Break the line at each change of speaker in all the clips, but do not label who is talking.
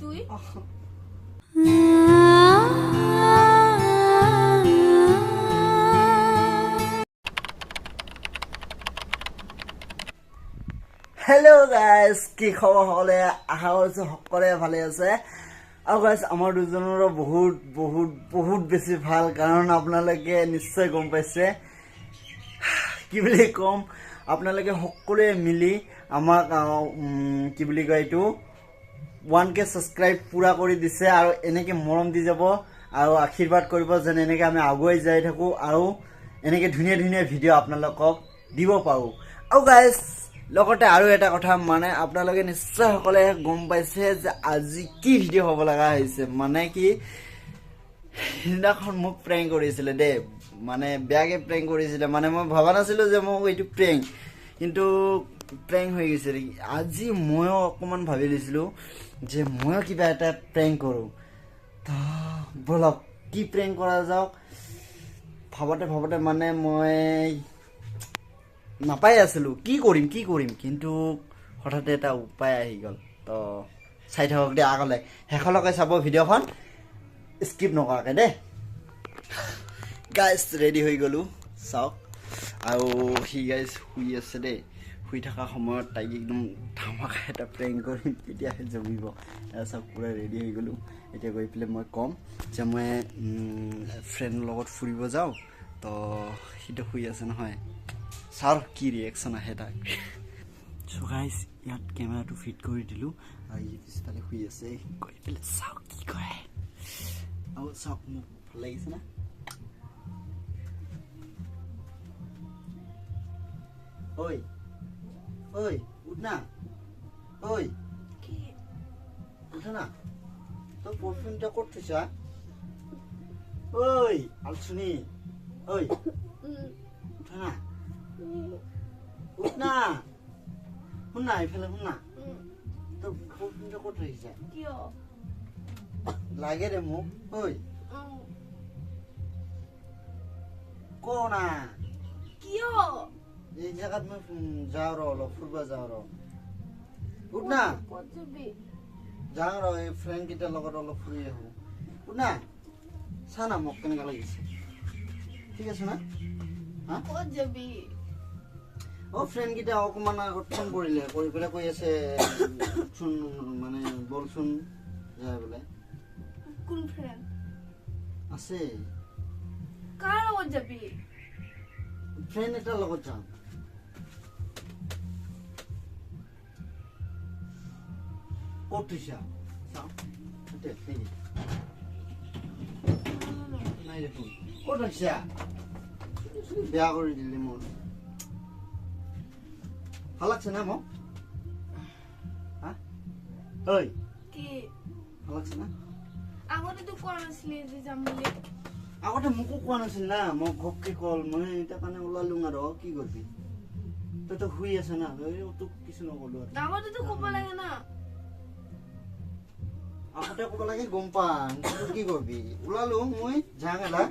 তুই।
Hello' guys কি খবৰ সকলোৱে? আশা কৰিছোঁ সকলোৱে ভালে আছে। আৰু গাইজ আমাৰ দুজনৰো বহুত বহুত বহুত বেছি ভাল কাৰণ আপোনালোকে নিশ্চয় গম পাইছে। কি বুলি ক'ম আপোনালোকে সকলোৱে মিলি আমাক কি বুলি কয় এইটো ওৱান কে ছাবস্ক্ৰাইব পূৰা কৰি দিছে আৰু এনেকৈ মৰম দি যাব আৰু আশীৰ্বাদ কৰিব যেন এনেকৈ আমি আগুৱাই যাই থাকোঁ আৰু এনেকৈ ধুনীয়া ধুনীয়া ভিডিঅ' আপোনালোকক দিব পাৰোঁ। আৰু গাইজ লগতে আৰু এটা কথা মানে আপোনালোকে নিশ্চয় সকলোৱে গম পাইছে যে আজি কি ভিডিঅ' হ'ব লগা হৈছে। মানে কি সিদিনাখন মোক প্ৰেং কৰিছিলে দেই। মানে বেয়াকে প্ৰেং কৰিছিলে। মানে মই ভবা নাছিলোঁ যে মোক এইটো প্ৰেং কিন্তু প্ৰেং হৈ গৈছে আজি ময়ো অকণমান ভাবি লৈছিলোঁ যে ময়ো কিবা এটা প্ৰেং কৰোঁ। ব'লক কি প্ৰেং কৰা যাওক? ভাবতে ভাবতে মানে মই নাপাই আছিলোঁ। কি কৰিম কি কৰিম? কিন্তু হঠাতে এটা উপায় আহি গ'ল। তো চাই থাকক দেই আগলৈ। শেষলৈকে চাব ভিডিঅ'খন। স্কিপ নকৰাকৈ দেই। গাইজ ৰেডি হৈ গ'লোঁ। চাওক। আৰু সি গাইজ শুই আছে দেই। শুই থকা সময়ত তাইক একদম ধামাকা এটা প্ৰেং কৰিম। তেতিয়াহে জমিব? চাওক পূৰা ৰেডি হৈ গ'লোঁ। এতিয়া গৈ পেলাই মই ক'ম যে মই ফ্ৰেণ্ডৰ লগত ফুৰিব যাওঁ। তো সিটো শুই আছে নহয়। চাওঁ কি ৰিয়েকশ্যন আহে তাৰ চ' গাইজ ইয়াত কেমেৰাটো ফিট কৰি দিলোঁ। আৰু ই পিছফালে শুই আছে। গৈ পেলাই চাওক কি কৰে। আৰু চাওক মোক ভালো লাগিছে না? ঐ ঐ উঠ না। ঐ।
কি?
উঠ না। তোর পারফিউমটা করতেছ ঐ আলসুনি ঐ। উঠ না। না শুন না এইফালে শুন না পারফিউমটা করতে
কিয়?
লাগে রে মোক ঐ না
কিয়?
এই জায়গাত মই যাওঁ ৰ অলপ ফুৰিব যাওঁ ৰ উঠ না
ক'ত
যাওঁ ৰ এই ফ্ৰেণ্ড কেইটাৰ লগত অলপ ফুৰি আহোঁ। উঠ না চা না মোক কেনেকুৱা লাগিছে? ঠিক আছে না?
ক'ত যাবি
অ ফ্ৰেণ্ড কেইটা অকণমান আগত ফোন কৰিলে কৰি পেলাই কৈ আছে চোন মানে বলচোন যায় বোলে।
কোন ফ্ৰেণ্ড
আছে।
কাৰ লগত যাবি?
ফ্ৰেণ্ড এটাৰ লগত যাম। ক'ত থৈছা চাওঁ নাই দেখোন ক'ত ৰাখিছা বেয়া কৰি দিলে মোৰ। ভালো লাগছে না মোক হা ঐ
কি?
ভালো লাগছে না?
আগতেতো কোৱা নাছিলি যে যাম বুলি
আগতে মোকো কোৱা নাছিল না মই ঘপকে কল মই এতিয়া কাৰণে ওলালো আৰু কি কৰিবি তইতো শুই আছে না তোক কিছু নকলো আৰু
আগতেতো ক'ব লাগে না।
আগতে ক'ব লাগে গম পাম কি কৰিবি ওলালো মই যাম এটা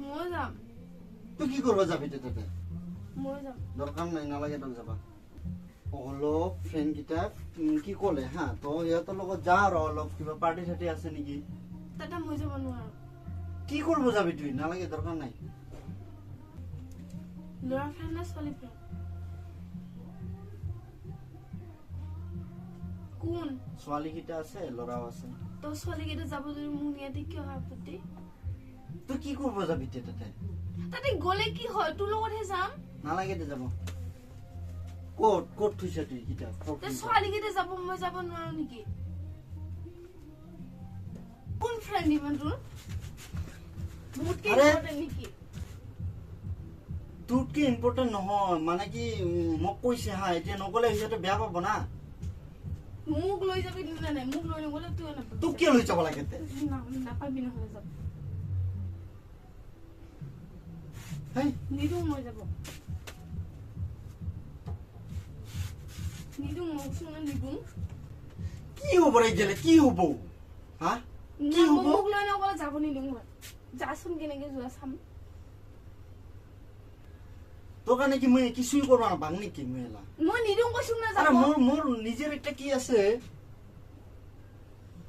মই যাম
তই কি কৰিব যাবি তই নাই নালাগে যাবা। অলপ ফ্ৰেণ্ড কেইটা কি ক'লে হা? সিহঁতৰ লগত যা আৰু অলপ কিবা পাৰ্টি চাৰ্টি আছে নেকি?
তাতে মই যাব নোৱাৰো।
কি কৰিব যাবি তুই? নালাগে দৰকাৰ নাই।
ল'ৰা ফ্ৰেণ্ড নে ছোৱালী ফ্ৰেণ্ড কোন?
ছোৱালী কেইটা আছে ল'ৰাও আছে।
তই ছোৱালীকেইটা যাব যদি মোক ইয়াতে কিয় আপত্তি?
তই কি কৰিব যাবি তে তাতে?
তাতে গ'লে কি হয়? তোৰ লগতহে যাম
নালাগে দে যাব। ক'ত ক'ত থৈছা তুই কিতাপ
তই ছোৱালীকেইটা যাব মই যাব নোৱাৰো নেকি? কোন ফ্ৰেণ্ড ইমান তোৰ
আৰে!
ইম্পৰ্টেণ্ট নেকি?
তোৰতকে ইম্পৰ্টেণ্ট নহয় মানে কি মোক কৈছে হা এতিয়া নগ'লে সিহঁতে বেয়া পাব না।
মোক লৈ যাবি নে নাই? মোক লৈ নগ'লে তই নাপাবি।
তোক কিয় লৈ যাব লাগে তে?
না- নাপাবি নহ'লে যাব। যাব চোন নিদো
কি হ'ব ৰে গেলে কি হ'ব কি
যাব মই
কি কিছুই করব না মই
না
আরে
যাব
মোর মোর নিজের একটা কি আছে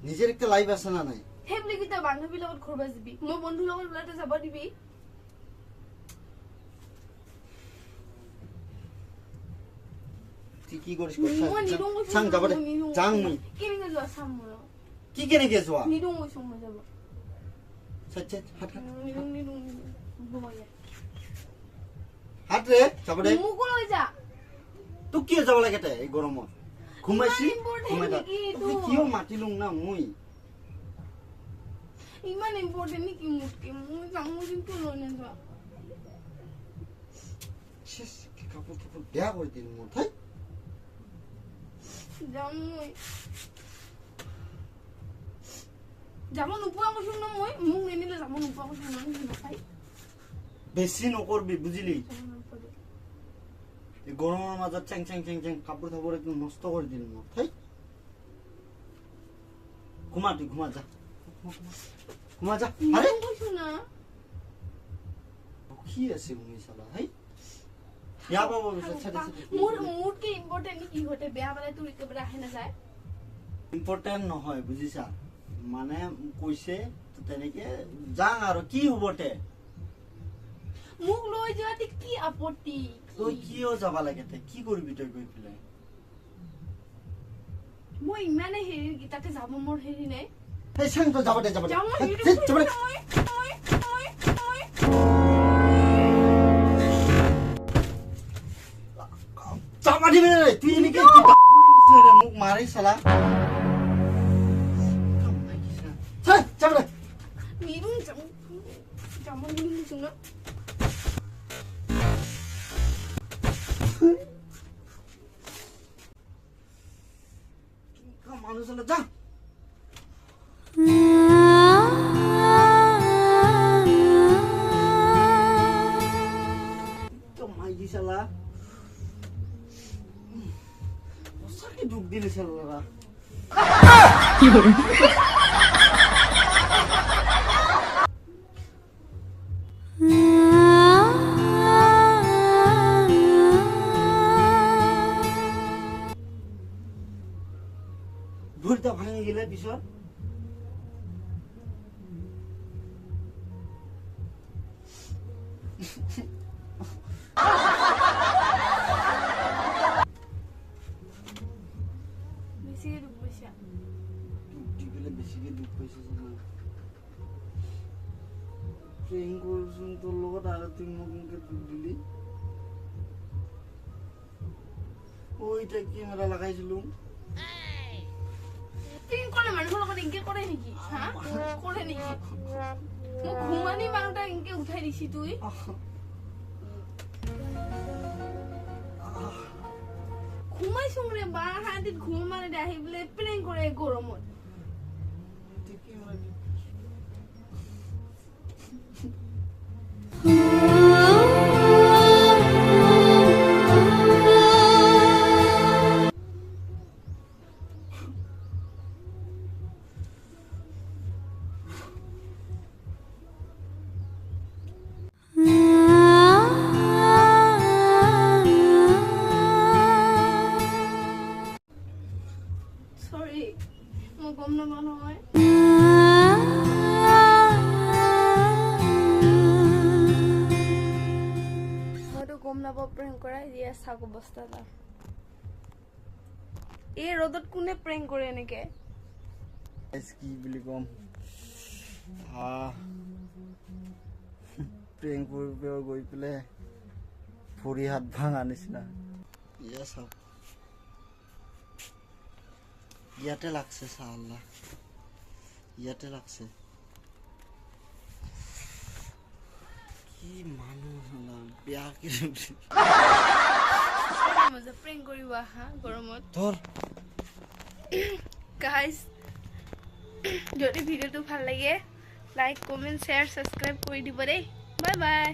নিজের একটা লাইফ আছে না নাই
সেই বুলি কি তই লগত ঘূৰিব যাবি মই বন্ধুৰ লগত ওলাইতে যাব দিবি
কি করিস
মই নিদিওঁ কৈছো
চাং
না,
যাব দে
মই নিদিওঁ
যাং
কৈছো
মুই
না। কেনেকে যোৱা চাম মই
কি কেনেকে যোৱা
নিদিওঁ কৈছো মই যাব
চাই চাই হাত হাত
নিদিওঁ নিদিওঁ নিদিওঁ বঢ়িয়া।
হাত রে যাব দে
মোকো লৈ যা
তোক কিয় যাব লাগে তে এই গৰমত ঘুমাইছি
ইমান important
ঘুমাই থাক
নেকি এইটো?
তোক কিয় মাতিলুং না মুই
ইমান ইম্পৰ্টেণ্ট নেকি মোতকে মই যাম মই কিন্তু লৈ নাযোৱা
শেষ কাপোৰ চাপোৰ বেয়া কৰি দিল মোৰ থাই
যাম মই। যাব নোপোৱা কৈছো ন মই মোক নিনিলে যাব নোপোৱা কৈছো ইমান নাখাই
বেছি নকৰবি বুজিলি? এই গৰমৰ মাজত চেং চেং চেং চেং কাপোৰ চাপোৰ একদম নষ্ট কৰি দিল মোৰ থাই। ঘুমা তুই ঘুমা যা। ঘুমা যা। আরে কি আছে মুই চালা হাই বেয়া পাব
মোৰ ইম্পৰ্টেণ্ট নেকি ইহঁতে বেয়া পালে তোৰ একেবাৰে আহে নাযায়?
ইম্পৰ্টেণ্ট নহয় বুজিছা? মানে কৈছে তেনেকে যাং আৰু কি হ'ব তে?
মোক লৈ যোৱাতে কি আপত্তি?
তই কিয় যাব লাগে তে? কি কৰিবি তই গৈ পেলাই?
মই ইমানে হেৰি তাতে যাব মোৰ হেৰি নাই।
চাং তই যাব দে যাব দে। যাব দে।
মই
মেরে রে? তুই এনেকে কি যাব
নিদিওঁ কৈছো ন?
মানুহ চালা যা। সঁচাকে দুখ দিলে চালা ভুলটা ভাঙি গেলে পিছত
দুখ পাইছে
জানা প্ৰেম লগত আৰু তুই মোক এনেকে দিলি ঐ এতিয়া কেমেৰা লগাইছিলো
প্ৰেম কৰে লগত এনেকে কৰে নেকি হা কৰে নেকি মোক ঘুমানি মানুহটা এনেকে উঠাই দিছি তুই বা হাতীত ঘুম মানে আহি পেলাই প্লেন কৰে গৰমত চৰি মই গম নাপাওঁ নহয় মইতো গম নাপাওঁ প্ৰেং কৰা ইয়ে চাওক অৱস্থা এটা। এই ৰ'দত কোনে প্ৰেং কৰে এনেকে?
কি বুলি ক'ম? আহ, প্ৰেং কৰিব গৈ পেলাই ভৰি হাত ভাঙা নিচিনা। ইয়া চাওক ইয়াতে লাগছে চা ইয়াতে লাগছে। কি
মজা প্ৰেং কৰিব আহা গৰমত।
ধৰ।
গাইজ যদি ভিডিঅ'টো ভালো লাগে লাইক কমেণ্ট শ্বেয়াৰ ছাবস্ক্ৰাইব কৰি দিব দেই। Bye bye